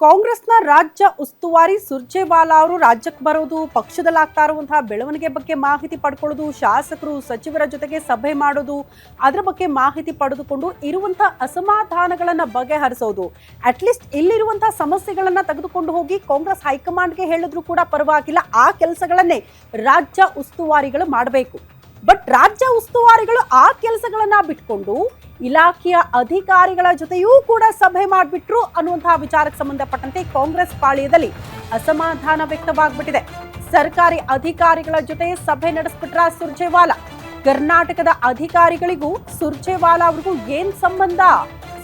ಕಾಂಗ್ರೆಸ್ನ ರಾಜ್ಯ ಉಸ್ತುವಾರಿ ಸುರ್ಜೇವಾಲಾ ಅವರು ರಾಜ್ಯಕ್ಕೆ ಬರೋದು, ಪಕ್ಷದಲ್ಲಾಗ್ತಾ ಇರುವಂತಹ ಬೆಳವಣಿಗೆ ಬಗ್ಗೆ ಮಾಹಿತಿ ಪಡ್ಕೊಳ್ಳೋದು, ಶಾಸಕರು, ಸಚಿವರ ಜೊತೆಗೆ ಸಭೆ ಮಾಡೋದು, ಅದರ ಬಗ್ಗೆ ಮಾಹಿತಿ ಪಡೆದುಕೊಂಡು ಇರುವಂತಹ ಅಸಮಾಧಾನಗಳನ್ನ ಬಗೆಹರಿಸೋದು ಅಟ್ಲೀಸ್ಟ್ ಇಲ್ಲಿರುವಂತಹ ಸಮಸ್ಯೆಗಳನ್ನ ತೆಗೆದುಕೊಂಡು ಹೋಗಿ ಕಾಂಗ್ರೆಸ್ ಹೈಕಮಾಂಡ್ಗೆ ಹೇಳಿದ್ರು ಕೂಡ ಪರವಾಗಿಲ್ಲ. ಆ ಕೆಲಸಗಳನ್ನೇ ರಾಜ್ಯ ಉಸ್ತುವಾರಿಗಳು ಮಾಡಬೇಕು. ಬಟ್ ರಾಜ್ಯ ಉಸ್ತುವಾರಿಗಳು ಆ ಕೆಲಸಗಳನ್ನ ಬಿಟ್ಕೊಂಡು ಇಲಾಖೆಯ ಅಧಿಕಾರಿಗಳ ಜೊತೆಯೂ ಕೂಡ ಸಭೆ ಮಾಡಿಬಿಟ್ರು ಅನ್ನುವಂತಹ ವಿಚಾರಕ್ಕೆ ಸಂಬಂಧಪಟ್ಟಂತೆ ಕಾಂಗ್ರೆಸ್ ಪಾಳ್ಯದಲ್ಲಿ ಅಸಮಾಧಾನ ವ್ಯಕ್ತವಾಗ್ಬಿಟ್ಟಿದೆ. ಸರ್ಕಾರಿ ಅಧಿಕಾರಿಗಳ ಜೊತೆ ಸಭೆ ನಡೆಸ್ಬಿಟ್ರ ಸುರ್ಜೇವಾಲಾ. ಕರ್ನಾಟಕದ ಅಧಿಕಾರಿಗಳಿಗೂ ಸುರ್ಜೇವಾಲಾ ಅವ್ರಿಗೂ ಏನ್ ಸಂಬಂಧ?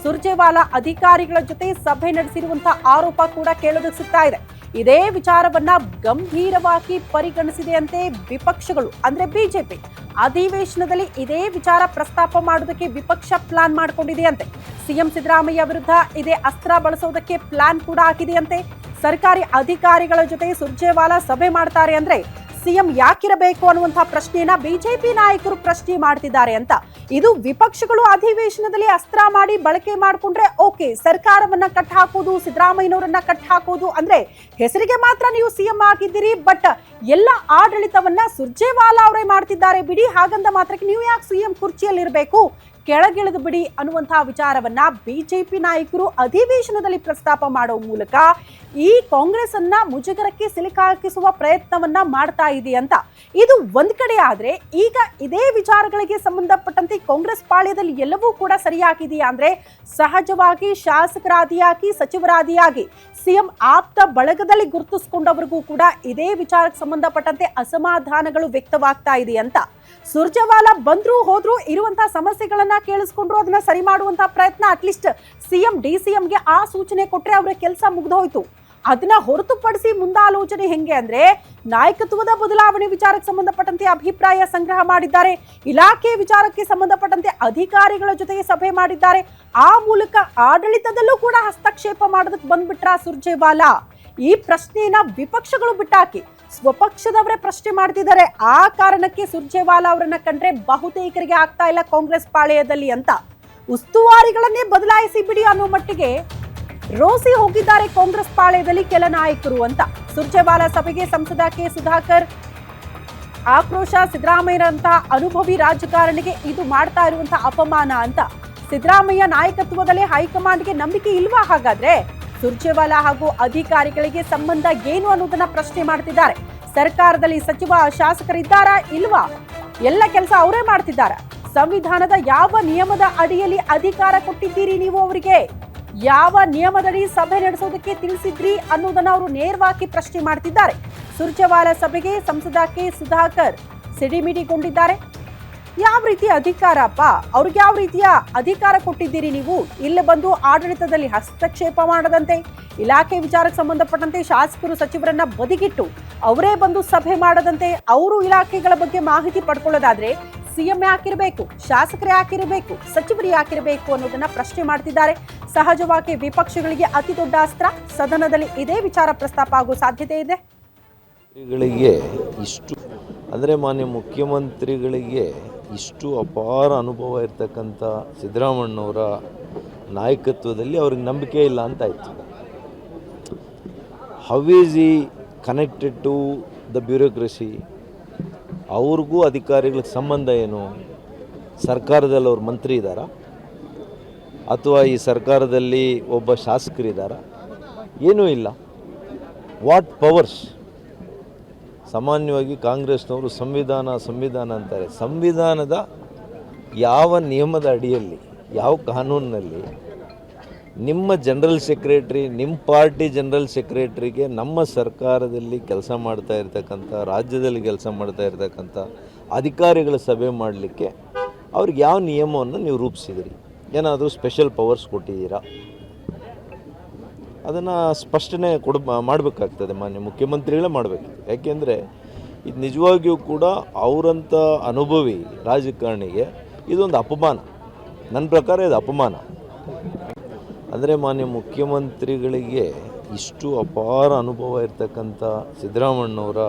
ಸುರ್ಜೇವಾಲಾ ಅಧಿಕಾರಿಗಳ ಜೊತೆ ಸಭೆ ನಡೆಸಿರುವಂತಹ ಆರೋಪ ಕೂಡ ಕೇಳೋದಕ್ಕೆ ಸಿಗ್ತಾ ಇದೆ. ಇದೇ ವಿಚಾರವನ್ನ ಗಂಭೀರವಾಗಿ ಪರಿಗಣಿಸಿದೆಯಂತೆ ವಿಪಕ್ಷಗಳು, ಅಂದ್ರೆ ಬಿಜೆಪಿ, ಅಧಿವೇಶನದಲ್ಲಿ ಇದೇ ವಿಚಾರ ಪ್ರಸ್ತಾಪ ಮಾಡೋದಕ್ಕೆ ವಿಪಕ್ಷ ಪ್ಲಾನ್ ಮಾಡಿಕೊಂಡಿದೆಯಂತೆ. ಸಿಎಂ ಸಿದ್ದರಾಮಯ್ಯ ವಿರುದ್ಧ ಇದೇ ಅಸ್ತ್ರ ಬಳಸೋದಕ್ಕೆ ಪ್ಲಾನ್ ಕೂಡ ಹಾಕಿದೆಯಂತೆ. ಸರ್ಕಾರಿ ಅಧಿಕಾರಿಗಳ ಜೊತೆ ಸುರ್ಜೇವಾಲಾ ಸಭೆ ಮಾಡ್ತಾರೆ ಅಂದ್ರೆ ಸಿಎಂ ಯಾಕಿರಬೇಕು ಅನ್ನುವಂತಹ ಪ್ರಶ್ನೆಯನ್ನ ಬಿಜೆಪಿ ನಾಯಕರು ಪ್ರಶ್ನೆ ಮಾಡ್ತಿದ್ದಾರೆ ಅಂತ. ಇದು ವಿಪಕ್ಷಗಳು ಅಧಿವೇಶನದಲ್ಲಿ ಅಸ್ತ್ರ ಮಾಡಿ ಬಳಕೆ ಮಾಡಿಕೊಂಡ್ರೆ ಓಕೆ, ಸರ್ಕಾರವನ್ನ ಕಟ್ ಹಾಕೋದು, ಸಿದ್ದರಾಮಯ್ಯನವರನ್ನ ಕಟ್ ಹಾಕೋದು ಅಂದ್ರೆ ಹೆಸರಿಗೆ ಮಾತ್ರ ನೀವು ಸಿಎಂ ಆಗಿದ್ದೀರಿ, ಬಟ್ ಎಲ್ಲ ಆಡಳಿತವನ್ನ ಸುರ್ಜೇವಾಲಾ ಅವರೇ ಮಾಡ್ತಿದ್ದಾರೆ ಬಿಡಿ. ಹಾಗಂದ ಮಾತ್ರಕ್ಕೆ ನೀವು ಯಾಕೆ ಸಿಎಂ ಕುರ್ಚಿಯಲ್ಲಿರಬೇಕು? ಕೆಳಗಿಳಿದು ಬಿಡಿ ಅನ್ನುವಂತಹ ವಿಚಾರವನ್ನ ಬಿಜೆಪಿ ನಾಯಕರು ಅಧಿವೇಶನದಲ್ಲಿ ಪ್ರಸ್ತಾಪ ಮಾಡುವ ಮೂಲಕ ಈ ಕಾಂಗ್ರೆಸ್ ಅನ್ನ ಮುಜುಗರಕ್ಕೆ ಸಿಲುಕಾಕಿಸುವ ಪ್ರಯತ್ನವನ್ನ ಮಾಡ್ತಾ ಇದೆ ಅಂತ. ಇದು ಒಂದ್ ಕಡೆ ಆದ್ರೆ ಈಗ ಇದೇ ವಿಚಾರಗಳಿಗೆ ಸಂಬಂಧಪಟ್ಟಂತೆ ಕಾಂಗ್ರೆಸ್ ಪಾಳ್ಯದಲ್ಲಿ ಎಲ್ಲವೂ ಕೂಡ ಸರಿಯಾಗಿದೆಯಾ ಅಂದ್ರೆ ಸಹಜವಾಗಿ ಶಾಸಕರಾದಿಯಾಗಿ, ಸಚಿವರಾದಿಯಾಗಿ, ಸಿಎಂ ಆಪ್ತ ಬಳಗದಲ್ಲಿ ಗುರುತಿಸಿಕೊಂಡವರಿಗೂ ಕೂಡ ಇದೇ ವಿಚಾರಕ್ಕೆ ಸಂಬಂಧಪಟ್ಟಂತೆ ಅಸಮಾಧಾನಗಳು ವ್ಯಕ್ತವಾಗ್ತಾ ಇದೆ ಅಂತ. ಸುರ್ಜವಾಲ ಬಂದ್ರು ಹೋದ್ರು ಇರುವಂತಹ ಸಮಸ್ಯೆಗಳನ್ನ ಕೇಳಿಸ್ಕೊಂಡ್ರು, ಅದನ್ನ ಸರಿ ಮಾಡುವಂತಹ ಪ್ರಯತ್ನ ಅಟ್ಲೀಸ್ಟ್ ಸಿಎಂ, ಡಿ ಗೆ ಆ ಸೂಚನೆ ಕೊಟ್ರೆ ಅವರ ಕೆಲಸ ಮುಗ್ದೋಯ್ತು. ಅದನ್ನ ಹೊರತುಪಡಿಸಿ ಮುಂದಾಲೋಚನೆ ಹೆಂಗೆ ಅಂದ್ರೆ, ನಾಯಕತ್ವದ ಬದಲಾವಣೆ ವಿಚಾರಕ್ಕೆ ಸಂಬಂಧಪಟ್ಟಂತೆ ಅಭಿಪ್ರಾಯ ಸಂಗ್ರಹ ಮಾಡಿದ್ದಾರೆ, ಇಲಾಖೆ ವಿಚಾರಕ್ಕೆ ಸಂಬಂಧಪಟ್ಟಂತೆ ಅಧಿಕಾರಿಗಳ ಜೊತೆಗೆ ಸಭೆ ಮಾಡಿದ್ದಾರೆ. ಆ ಮೂಲಕ ಆಡಳಿತದಲ್ಲೂ ಕೂಡ ಹಸ್ತಕ್ಷೇಪ ಮಾಡೋದಕ್ಕೆ ಬಂದ್ಬಿಟ್ರ ಸುರ್ಜೇವಾಲಾ? ಈ ಪ್ರಶ್ನೆಯನ್ನ ವಿಪಕ್ಷಗಳು ಬಿಟ್ಟಾಕಿ ಸ್ವಪಕ್ಷದವರೇ ಪ್ರಶ್ನೆ ಮಾಡ್ತಿದ್ದಾರೆ. ಆ ಕಾರಣಕ್ಕೆ ಸುರ್ಜೇವಾಲಾ ಅವರನ್ನ ಕಂಡ್ರೆ ಬಹುತೇಕರಿಗೆ ಆಗ್ತಾ ಇಲ್ಲ ಕಾಂಗ್ರೆಸ್ ಪಾಳೆಯದಲ್ಲಿ ಅಂತ. ಉಸ್ತುವಾರಿಗಳನ್ನೇ ಬದಲಾಯಿಸಿ ಬಿಡಿ ಅನ್ನೋ ಮಟ್ಟಿಗೆ ರೋಸಿ ಹೋಗಿದ್ದಾರೆ ಕಾಂಗ್ರೆಸ್ ಪಾಳೆಯದಲ್ಲಿ ಕೆಲ ನಾಯಕರು ಅಂತ. ಸುರ್ಜೇವಾಲಾ ಸಭೆಗೆ ಸಂಸದ ಕೆ. ಸುಧಾಕರ್, ಆಕ್ರೋಶ ಸಿದ್ದರಾಮಯ್ಯರಂತಹ ಅನುಭವಿ ರಾಜಕಾರಣಿಗೆ ಇದು ಮಾಡ್ತಾ ಇರುವಂತಹ ಅಪಮಾನ ಅಂತ. ಸಿದ್ದರಾಮಯ್ಯ ನಾಯಕತ್ವದಲ್ಲಿ ಹೈಕಮಾಂಡ್ಗೆ ನಂಬಿಕೆ ಇಲ್ವಾ ಹಾಗಾದ್ರೆ? ಸುರ್ಜೇವಾಲಾ ಹಾಗೂ ಅಧಿಕಾರಿಗಳಿಗೆ ಸಂಬಂಧ ಏನು ಅನ್ನೋದನ್ನ ಪ್ರಶ್ನೆ ಮಾಡ್ತಿದ್ದಾರೆ. ಸರ್ಕಾರದಲ್ಲಿ ಸಚಿವ, ಶಾಸಕರಿದ್ದಾರಾ ಇಲ್ವಾ? ಎಲ್ಲ ಕೆಲಸ ಅವರೇ ಮಾಡ್ತಿದ್ದಾರೆ? ಸಂವಿಧಾನದ ಯಾವ ನಿಯಮದ ಅಡಿಯಲ್ಲಿ ಅಧಿಕಾರ ಕೊಟ್ಟಿದ್ದೀರಿ ನೀವು ಅವರಿಗೆ? ಯಾವ ನಿಯಮದಡಿ ಸಭೆ ನಡೆಸೋದಕ್ಕೆ ತಿಳಿಸಿದ್ರಿ ಅನ್ನೋದನ್ನ ಅವರು ನೇರವಾಗಿ ಪ್ರಶ್ನೆ ಮಾಡ್ತಿದ್ದಾರೆ. ಸುರ್ಜೇವಾಲಾ ಸಭೆಗೆ ಸಂಸದ ಕೆ. ಸುಧಾಕರ್ ಸಿಡಿಮಿಡಿಗೊಂಡಿದ್ದಾರೆ. ಯಾವ ರೀತಿಯ ಅಧಿಕಾರಪ್ಪ? ಅವ್ರಿಗೆ ಯಾವ ರೀತಿಯ ಅಧಿಕಾರ ಕೊಟ್ಟಿದ್ದೀರಿ ನೀವು? ಇಲ್ಲಿ ಬಂದು ಆಡಳಿತದಲ್ಲಿ ಹಸ್ತಕ್ಷೇಪ ಮಾಡದಂತೆ, ಇಲಾಖೆ ವಿಚಾರಕ್ಕೆ ಸಂಬಂಧಪಟ್ಟಂತೆ ಶಾಸಕರು ಸಚಿವರನ್ನ ಬದಿಗಿಟ್ಟು ಅವರೇ ಬಂದು ಸಭೆ ಮಾಡದಂತೆ ಅವರು ಇಲಾಖೆಗಳ ಬಗ್ಗೆ ಮಾಹಿತಿ ಪಡ್ಕೊಳ್ಳೋದಾದ್ರೆ ಸಿಎಂ ಯಾಕಿರಬೇಕು, ಶಾಸಕರು ಯಾಕಿರಬೇಕು, ಸಚಿವರು ಯಾಕಿರಬೇಕು ಅನ್ನೋದನ್ನ ಪ್ರಶ್ನೆ ಮಾಡ್ತಿದ್ದಾರೆ. ಸಹಜವಾಗಿ ವಿಪಕ್ಷಗಳಿಗೆ ಅತಿ ದೊಡ್ಡ ಅಸ್ತ್ರ ಸದನದಲ್ಲಿ ಇದೇ ವಿಚಾರ ಪ್ರಸ್ತಾಪ ಆಗೋ ಸಾಧ್ಯತೆ ಇದೆ? ಇಷ್ಟು ಅಂದರೆ ಮಾನ್ಯ ಮುಖ್ಯಮಂತ್ರಿಗಳಿಗೆ ಇಷ್ಟು ಅಪಾರ ಅನುಭವ ಇರ್ತಕ್ಕಂಥ ಸಿದ್ದರಾಮಣ್ಣವರ ನಾಯಕತ್ವದಲ್ಲಿ ಅವ್ರಿಗೆ ನಂಬಿಕೆ ಇಲ್ಲ ಅಂತಾಯಿತು how is he connected to the bureaucracy ಅವ್ರಿಗೂ ಅಧಿಕಾರಿಗಳಿಗೆ ಸಂಬಂಧ ಏನು? ಸರ್ಕಾರದಲ್ಲಿ ಅವ್ರು ಮಂತ್ರಿ ಇದ್ದಾರಾ? ಅಥವಾ ಈ ಸರ್ಕಾರದಲ್ಲಿ ಒಬ್ಬ ಶಾಸಕರಿದ್ದಾರಾ? ಏನೂ ಇಲ್ಲ. ವಾಟ್ ಪವರ್ಸ್ ಸಾಮಾನ್ಯವಾಗಿ ಕಾಂಗ್ರೆಸ್ನವರು ಸಂವಿಧಾನ ಸಂವಿಧಾನ ಅಂತಾರೆ. ಸಂವಿಧಾನದ ಯಾವ ನಿಯಮದ ಅಡಿಯಲ್ಲಿ, ಯಾವ ಕಾನೂನಿನಲ್ಲಿ ನಿಮ್ಮ ಜನರಲ್ ಸೆಕ್ರೆಟ್ರಿ, ನಿಮ್ಮ ಪಾರ್ಟಿ ಜನರಲ್ ಸೆಕ್ರೆಟ್ರಿಗೆ ನಮ್ಮ ಸರ್ಕಾರದಲ್ಲಿ ಕೆಲಸ ಮಾಡ್ತಾ ಇರ್ತಕ್ಕಂಥ, ರಾಜ್ಯದಲ್ಲಿ ಕೆಲಸ ಮಾಡ್ತಾ ಇರ್ತಕ್ಕಂಥ ಅಧಿಕಾರಿಗಳ ಸಭೆ ಮಾಡಲಿಕ್ಕೆ ಅವ್ರಿಗೆ ಯಾವ ನಿಯಮವನ್ನು ನೀವು ರೂಪಿಸಿದಿರಿ? ಏನಾದರೂ ಸ್ಪೆಷಲ್ ಪವರ್ಸ್ ಕೊಟ್ಟಿದ್ದೀರಾ? ಅದನ್ನು ಸ್ಪಷ್ಟನೆ ಕೊಡ ಮಾಡಬೇಕಾಗ್ತದೆ ಮಾನ್ಯ ಮುಖ್ಯಮಂತ್ರಿಗಳೇ ಮಾಡಬೇಕು. ಯಾಕೆಂದರೆ ಇದು ನಿಜವಾಗಿಯೂ ಕೂಡ ಅವರಂಥ ಅನುಭವಿ ರಾಜಕಾರಣಿಗೆ ಇದೊಂದು ಅಪಮಾನ. ನನ್ನ ಪ್ರಕಾರ ಇದು ಅಪಮಾನ. ಅಂದರೆ ಮಾನ್ಯ ಮುಖ್ಯಮಂತ್ರಿಗಳಿಗೆ ಇಷ್ಟು ಅಪಾರ ಅನುಭವ ಇರ್ತಕ್ಕಂಥ ಸಿದ್ದರಾಮಣ್ಣವರ